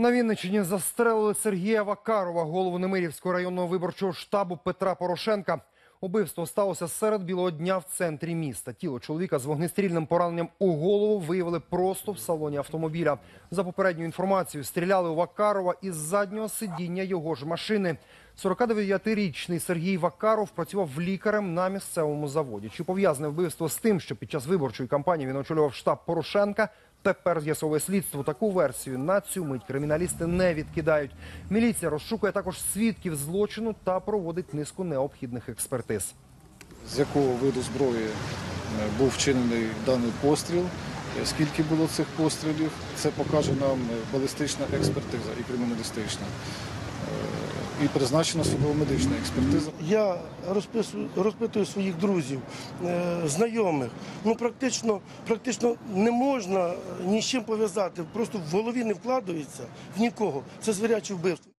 На Вінниччині застрелили Сергія Вакарова, голову Немирівського районного виборчого штабу Петра Порошенка. Убивство сталося серед білого дня в центрі міста. Тіло чоловіка з вогнестрільним пораненням у голову виявили просто в салоні автомобіля. За попередньою інформацією, стріляли у Вакарова із заднього сидіння його ж машини. 49-річний Сергій Вакаров працював лікарем на місцевому заводі. Чи пов'язане вбивство з тим, що під час виборчої кампанії він очолював штаб Порошенка? Тепер з'ясовує слідство. Таку версію на цю мить криміналісти не відкидають. Міліція розшукує також свідків злочину та проводить низку необхідних експертиз. з якого виду зброї е, був вчинений даний постріл, е, скільки було цих пострілів, це покаже нам е, балістична експертиза і криміналістична. Е, І призначена судово-медична експертиза. Я розписую, розпитую своїх друзів, е, знайомих. Ну практично, практично не можна ні з чим пов'язати. Просто в голові не вкладається в нікого. Це звіряче вбивство.